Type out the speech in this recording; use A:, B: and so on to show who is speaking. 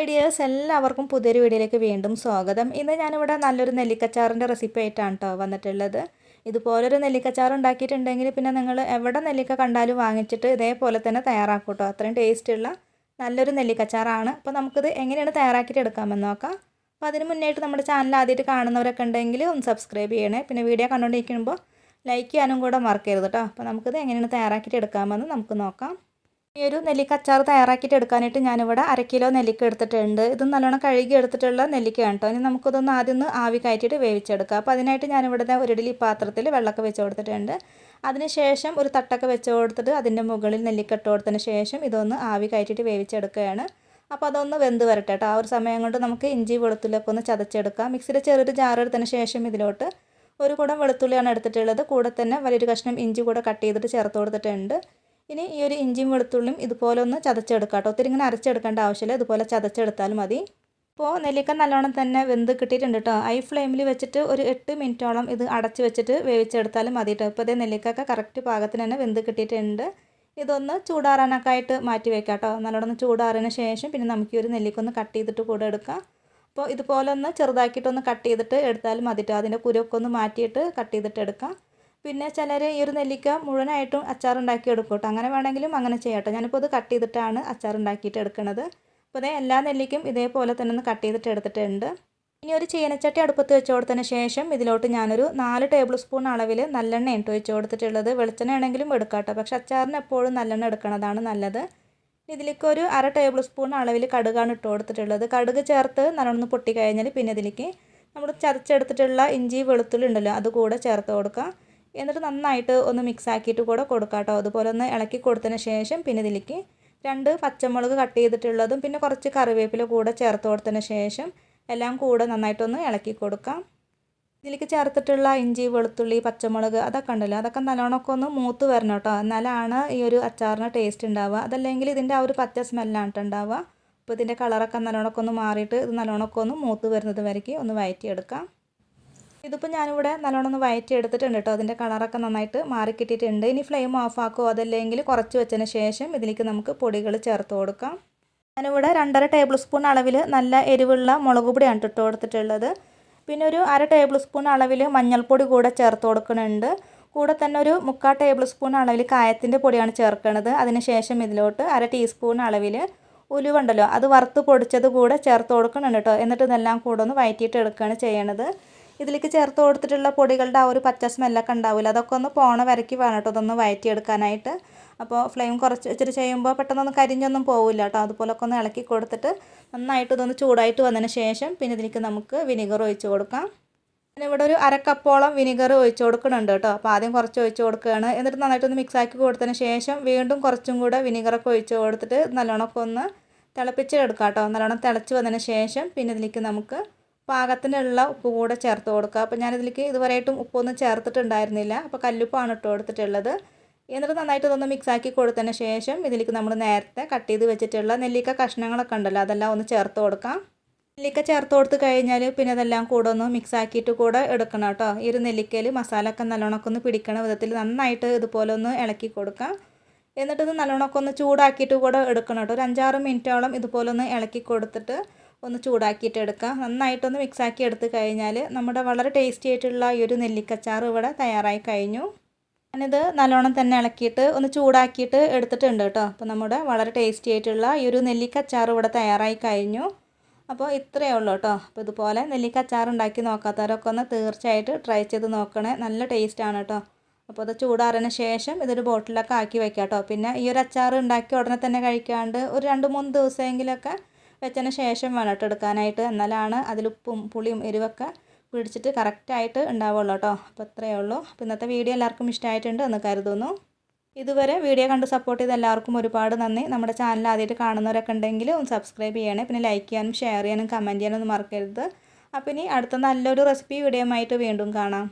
A: Hi dears എല്ലാവർക്കും പുതിയൊരു വീഡിയോയിലേക്ക് വീണ്ടും സ്വാഗതം. ഇന്ന് ഞാനിവിടെ നല്ലൊരു നെല്ലിക്കച്ചാറിന്റെ റെസിപ്പി ആയിട്ടാണ് കേട്ടോ വന്നിട്ടുള്ളത്. ഇതുപോലൊരു നെല്ലിക്കച്ചാർ ഉണ്ടാക്കിയിട്ടുണ്ടെങ്കിൽ പിന്നെ നിങ്ങൾ എവിടെ നെല്ലിക്ക കണ്ടാലും വാങ്ങിച്ചിട്ട് ഇതേപോലെ തന്നെ തയ്യാറാക്കും കേട്ടോ അത്രയും ടേസ്റ്റുള്ള നല്ലൊരു നെല്ലിക്കച്ചാറാണ്. അപ്പോൾ നമുക്കിത് എങ്ങനെയാണ് തയ്യാറാക്കിയിട്ട് എടുക്കാമെന്ന് നോക്കാം. അപ്പോൾ അതിന് മുന്നേയിട്ട് നമ്മുടെ ചാനൽ ആദ്യമായിട്ട് കാണുന്നവരൊക്കെ ഉണ്ടെങ്കിൽ ഒന്ന് സബ്സ്ക്രൈബ് ചെയ്യണേ. പിന്നെ വീഡിയോ കണ്ടുകൊണ്ടിരിക്കുമ്പോൾ ലൈക്ക് ചെയ്യാനും കൂടെ മറക്കരുത് കേട്ടോ അപ്പോൾ നമുക്കിത് എങ്ങനെയാണ് തയ്യാറാക്കിയിട്ട് എടുക്കാമെന്ന് നമുക്ക് നോക്കാം. ഈ ഒരു നെല്ലിക്ക അച്ചാർ തയ്യാറാക്കിയിട്ട് എടുക്കാനായിട്ട് ഞാനിവിടെ അര കിലോ നെല്ലിക്ക എടുത്തിട്ടുണ്ട്. ഇത് നല്ലോണം കഴുകി എടുത്തിട്ടുള്ള നെല്ലിക്കയാണ് കേട്ടോ ഇനി നമുക്കിതൊന്ന് ആദ്യം ഒന്ന് ആവി കയറ്റിയിട്ട് വേവിച്ചെടുക്കുക അപ്പോൾ അതിനായിട്ട് ഞാനിവിടെ ഒരു ഇഡലി പാത്രത്തിൽ വെള്ളമൊക്കെ വെച്ച് കൊടുത്തിട്ടുണ്ട്. അതിനുശേഷം ഒരു തട്ടൊക്കെ വെച്ച് കൊടുത്തിട്ട് അതിന്റെ മുകളിൽ നെല്ലിക്ക ഇട്ട് കൊടുത്തതിന് ശേഷം ഇതൊന്ന് ആവി കയറ്റിയിട്ട് വേവിച്ചെടുക്കുകയാണ്. അപ്പോൾ അതൊന്ന് വെന്ത് വരട്ടെ കേട്ടോ. ആ ഒരു സമയം കൊണ്ട് നമുക്ക് ഇഞ്ചി വെളുത്തുള്ളിയൊക്കെ ഒന്ന് ചതച്ചെടുക്കാം. മിക്സിയിൽ ചെറിയൊരു ജാർ എടുത്തതിന് ശേഷം ഇതിലോട്ട് ഒരു കുടം വെളുത്തുള്ളിയാണ് എടുത്തിട്ടുള്ളത്. കൂടെ തന്നെ വലിയൊരു കഷ്ണം ഇഞ്ചി കൂടെ കട്ട് ചെയ്തിട്ട് ചേർത്ത് കൊടുത്തിട്ടുണ്ട്. ഇനി ഈ ഒരു ഇഞ്ചിയും വെളുത്തുള്ളിയും ഇതുപോലെ ഒന്ന് ചതച്ചെടുക്കാം കേട്ടോ. ഒത്തിരി ഇങ്ങനെ അരച്ചെടുക്കേണ്ട ആവശ്യമില്ല. ഇതുപോലെ ചതച്ചെടുത്താൽ മതി. ഇപ്പോൾ നെല്ലിക്ക നല്ലോണം തന്നെ വെന്ത് കിട്ടിയിട്ടുണ്ട് കേട്ടോ. ഹൈ ഫ്ലെയിമിൽ വെച്ചിട്ട് ഒരു എട്ട് മിനിറ്റോളം ഇത് അടച്ച് വെച്ചിട്ട് വേവിച്ചെടുത്താലും മതി കേട്ടോ. ഇപ്പോൾ ഇതേ നെല്ലിക്കൊക്കെ കറക്റ്റ് പാകത്തിന് തന്നെ വെന്ത് കിട്ടിയിട്ടുണ്ട്. ഇതൊന്ന് ചൂടാറാനൊക്കെ ആയിട്ട് മാറ്റി വെക്കാം കേട്ടോ. നല്ലോണം ചൂടാറിന് ശേഷം പിന്നെ നമുക്ക് ഈ ഒരു നെല്ലിക്കൊന്ന് കട്ട് ചെയ്തിട്ട് കൂടെ എടുക്കാം. അപ്പോൾ ഇതുപോലെ ഒന്ന് ചെറുതാക്കിയിട്ടൊന്ന് കട്ട് ചെയ്തിട്ട് എടുത്താലും മതി കേട്ടോ. അതിന്റെ കുരുവൊക്കെ ഒന്ന് മാറ്റിയിട്ട് കട്ട് ചെയ്തിട്ട് എടുക്കാം. പിന്നെ ചിലർ ഈ ഒരു നെല്ലിക്ക മുഴുവനായിട്ടും അച്ചാർ ഉണ്ടാക്കി എടുക്കും കേട്ടോ അങ്ങനെ വേണമെങ്കിലും അങ്ങനെ ചെയ്യാം ഞാനിപ്പോൾ ഇത് കട്ട് ചെയ്തിട്ടാണ് അച്ചാർ ഉണ്ടാക്കിയിട്ട് എടുക്കുന്നത് അപ്പോൾ അതേ എല്ലാ നെല്ലിക്കും ഇതേപോലെ തന്നെ ഒന്ന് കട്ട് ചെയ്തിട്ട് എടുത്തിട്ടുണ്ട്. ഇനി ഒരു ചീനച്ചട്ടി അടുപ്പത്ത് വെച്ച് കൊടുത്തതിന് ശേഷം ഇതിലോട്ട് ഞാനൊരു നാല് ടേബിൾ സ്പൂൺ അളവിൽ നല്ലെണ്ണ ഇട്ട് വെച്ച് കൊടുത്തിട്ടുള്ളത്. വെളിച്ചെണ്ണ ആണെങ്കിലും എടുക്കാം കേട്ടോ പക്ഷെ അച്ചാറിന് എപ്പോഴും നല്ലെണ്ണ എടുക്കുന്നതാണ് നല്ലത്. ഇതിലേക്ക് ഒരു അര ടേബിൾ സ്പൂൺ അളവിൽ കടുകാണ് ഇട്ട് കൊടുത്തിട്ടുള്ളത്. കടുക് ചേർത്ത് നല്ലോണം പൊട്ടി കഴിഞ്ഞാൽ പിന്നെ ഇതിലേക്ക് നമ്മൾ ചതച്ചെടുത്തിട്ടുള്ള ഇഞ്ചി വെളുത്തുള്ളി ഉണ്ടല്ലോ അത് കൂടെ ചേർത്ത് കൊടുക്കാം. എന്നിട്ട് നന്നായിട്ട് ഒന്ന് മിക്സ് ആക്കിയിട്ട് കൂടെ കൊടുക്കാം കേട്ടോ അതുപോലെ ഒന്ന് ഇളക്കി കൊടുത്തതിന് ശേഷം പിന്നെ ഇതിലേക്ക് രണ്ട് പച്ചമുളക് കട്ട് ചെയ്തിട്ടുള്ളതും പിന്നെ കുറച്ച് കറിവേപ്പില കൂടെ ചേർത്ത് കൊടുത്തതിന് ശേഷം എല്ലാം കൂടെ നന്നായിട്ടൊന്ന് ഇളക്കി കൊടുക്കാം. ഇതിലേക്ക് ചേർത്തിട്ടുള്ള ഇഞ്ചി വെളുത്തുള്ളി പച്ചമുളക് അതൊക്കെ ഉണ്ടല്ലോ. അതൊക്കെ നല്ലോണമൊക്കെ ഒന്ന് മൂത്ത് വരണം കേട്ടോ. എന്നാലാണ് ഈ ഒരു അച്ചാറിന് ടേസ്റ്റ് ഉണ്ടാവുക. അതല്ലെങ്കിൽ ഇതിന്റെ ആ ഒരു പച്ച സ്മെല്ലാണ് ഉണ്ടാവുക. അപ്പോൾ ഇതിന്റെ കളറൊക്കെ നല്ലോണമൊക്കെ ഒന്ന് മാറിയിട്ട് ഇത് നല്ലോണമൊക്കെ ഒന്ന് മൂത്ത് വരുന്നത് വരയ്ക്ക് ഒന്ന് വയറ്റിയെടുക്കാം. ഇതിപ്പോൾ ഞാനിവിടെ നല്ലോണം ഒന്ന് വയറ്റി എടുത്തിട്ടുണ്ട് കേട്ടോ. അതിന്റെ കളറൊക്കെ നന്നായിട്ട് മാറിക്കിട്ടിയിട്ടുണ്ട് ഇനി ഫ്ലെയിം ഓഫ് ആക്കുമോ അതല്ലെങ്കിൽ കുറച്ച് വെച്ചതിന് ശേഷം ഇതിലേക്ക് നമുക്ക് പൊടികൾ ചേർത്ത് കൊടുക്കാം. ഞാനിവിടെ രണ്ടര ടേബിൾ സ്പൂൺ അളവിൽ നല്ല എരിവുള്ള മുളക് പൊടിയാണ് ഇട്ട് കൊടുത്തിട്ടുള്ളത് പിന്നെ ഒരു അര ടേബിൾ സ്പൂൺ അളവിൽ മഞ്ഞൾപ്പൊടി കൂടെ ചേർത്ത് കൊടുക്കുന്നുണ്ട്. കൂടെ തന്നെ ഒരു മുക്കാൽ ടേബിൾ സ്പൂൺ അളവിൽ കായത്തിന്റെ പൊടിയാണ് ചേർക്കുന്നത് അതിന് ശേഷം ഇതിലോട്ട് അര ടീസ്പൂൺ അളവിൽ ഉലുവുണ്ടല്ലോ അത് വറുത്ത് പൊടിച്ചത് കൂടെ ചേർത്ത് കൊടുക്കുന്നുണ്ട് കേട്ടോ. എന്നിട്ട് ഇതെല്ലാം കൂടെ ഒന്ന് വയറ്റിയിട്ട് എടുക്കുകയാണ് ചെയ്യണത്. ഇതിലേക്ക് ചേർത്ത് കൊടുത്തിട്ടുള്ള പൊടികളുടെ ആ ഒരു പച്ച സ്മെല്ലൊക്കെ ഉണ്ടാവില്ല. അതൊക്കെ ഒന്ന് പോണ വരയ്ക്ക് വേണം കേട്ടോ അതൊന്ന് വയറ്റിയെടുക്കാനായിട്ട്. അപ്പോൾ ഫ്ലെയിം കുറച്ച് വെച്ചിട്ട് ചെയ്യുമ്പോൾ പെട്ടെന്നൊന്നും കരിഞ്ഞൊന്നും പോവില്ല കേട്ടോ. അതുപോലൊക്കെ ഒന്ന് ഇളക്കി കൊടുത്തിട്ട് നന്നായിട്ട് ഇതൊന്ന് ചൂടായിട്ട് വന്നതിന് ശേഷം പിന്നെ ഇതിലേക്ക് നമുക്ക് വിനിഗർ ഒഴിച്ച് കൊടുക്കാം. പിന്നെ ഇവിടെ ഒരു അരക്കപ്പോളം വിനിഗർ ഒഴിച്ച് കൊടുക്കുന്നുണ്ട് കേട്ടോ. അപ്പോൾ ആദ്യം കുറച്ച് ഒഴിച്ച് കൊടുക്കുകയാണ്. എന്നിട്ട് നന്നായിട്ടൊന്ന് മിക്സാക്കി കൊടുത്തതിന് ശേഷം വീണ്ടും കുറച്ചും കൂടെ വിനിഗറൊക്കെ ഒഴിച്ച് കൊടുത്തിട്ട് നല്ലോണമൊക്കെ ഒന്ന് തിളപ്പിച്ചെടുക്കാം കേട്ടോ. നല്ലോണം തിളച്ച് വന്നതിന് ശേഷം പിന്നെ ഇതിലേക്ക് നമുക്ക് പാകത്തിനുള്ള ഉപ്പ് കൂടെ ചേർത്ത് കൊടുക്കുക. അപ്പോൾ ഞാനിതിലേക്ക് ഇതുവരെയായിട്ടും ഉപ്പൊന്നും ചേർത്തിട്ടുണ്ടായിരുന്നില്ല. അപ്പോൾ കല്ലുപ്പാണ് ഇട്ട് കൊടുത്തിട്ടുള്ളത്. എന്നിട്ട് നന്നായിട്ട് ഇതൊന്ന് മിക്സ് ആക്കി കൊടുത്തതിന് ശേഷം ഇതിലേക്ക് നമ്മൾ നേരത്തെ കട്ട് ചെയ്ത് വെച്ചിട്ടുള്ള നെല്ലിക്ക കഷ്ണങ്ങളൊക്കെ ഉണ്ടല്ലോ അതെല്ലാം ഒന്ന് ചേർത്ത് കൊടുക്കാം. നെല്ലിക്ക ചേർത്ത് കൊടുത്ത് കഴിഞ്ഞാൽ പിന്നെ അതെല്ലാം കൂടെ ഒന്ന് മിക്സ് ആക്കിയിട്ട് കൂടെ എടുക്കണം കേട്ടോ. ഈ ഒരു നെല്ലിക്കയിൽ മസാല ഒക്കെ നല്ലോണമൊക്കെ ഒന്ന് പിടിക്കണ വിധത്തിൽ നന്നായിട്ട് ഇതുപോലെ ഒന്ന് ഇളക്കി കൊടുക്കാം. എന്നിട്ട് ഇത് നല്ലോണമൊക്കെ ഒന്ന് ചൂടാക്കിയിട്ട് കൂടെ എടുക്കണം കേട്ടോ. ഒരു അഞ്ചാറ് മിനിറ്റോളം ഇതുപോലെ ഒന്ന് ഇളക്കി കൊടുത്തിട്ട് ഒന്ന് ചൂടാക്കിയിട്ട് എടുക്കാം നന്നായിട്ടൊന്ന് മിക്സാക്കി എടുത്ത് കഴിഞ്ഞാൽ നമ്മുടെ വളരെ ടേസ്റ്റി ആയിട്ടുള്ള ഈ ഒരു നെല്ലിക്കച്ചാർ ഇവിടെ തയ്യാറായി കഴിഞ്ഞു. ഞാനിത് നല്ലോണം തന്നെ ഇളക്കിയിട്ട് ഒന്ന് ചൂടാക്കിയിട്ട് എടുത്തിട്ടുണ്ട് കേട്ടോ. അപ്പോൾ നമ്മുടെ വളരെ ടേസ്റ്റി ആയിട്ടുള്ള ഈ ഒരു നെല്ലിക്കച്ചാർ ഇവിടെ തയ്യാറായി കഴിഞ്ഞു. അപ്പോൾ ഇത്രയേ ഉള്ളൂ കേട്ടോ. അപ്പോൾ ഇതുപോലെ നെല്ലിക്കച്ചാർ ഉണ്ടാക്കി നോക്കാത്തവരൊക്കെ ഒന്ന് തീർച്ചയായിട്ട് ട്രൈ ചെയ്ത് നോക്കണേ. നല്ല ടേസ്റ്റ് ആണ് കേട്ടോ. അപ്പോൾ അത് ചൂടാറിന് ശേഷം ഇതൊരു ബോട്ടിലൊക്കെ ആക്കി വെക്കാം കേട്ടോ. പിന്നെ ഈ ഒരു അച്ചാർ ഉണ്ടാക്കി ഉടനെ തന്നെ കഴിക്കാണ്ട് ഒരു രണ്ട് മൂന്ന് ദിവസമെങ്കിലൊക്കെ വെച്ചതിന് ശേഷം വേണം എടുക്കാനായിട്ട് എന്നാലാണ് അതിൽ ഉപ്പും പുളിയും എരിവൊക്കെ പിടിച്ചിട്ട് കറക്റ്റായിട്ട് ഉണ്ടാവുള്ളൂ കേട്ടോ. അപ്പോൾ ഇത്രയേ ഉള്ളൂ. അപ്പോൾ ഇന്നത്തെ വീഡിയോ എല്ലാവർക്കും ഇഷ്ടമായിട്ടുണ്ട് എന്ന് കരുതുന്നു. ഇതുവരെ വീഡിയോ കണ്ട് സപ്പോർട്ട് ചെയ്ത എല്ലാവർക്കും ഒരുപാട് നന്ദി. നമ്മുടെ ചാനൽ ആദ്യമായിട്ട് കാണുന്നവരൊക്കെ ഉണ്ടെങ്കിൽ ഒന്ന് സബ്സ്ക്രൈബ് ചെയ്യണേ. പിന്നെ ലൈക്ക് ചെയ്യാനും ഷെയർ ചെയ്യാനും കമന്റ് ചെയ്യാനൊന്നും മറക്കരുത്. അപ്പോൾ ഇനി അടുത്ത നല്ലൊരു റെസിപ്പി വീഡിയോ ആയിട്ട് വീണ്ടും കാണാം.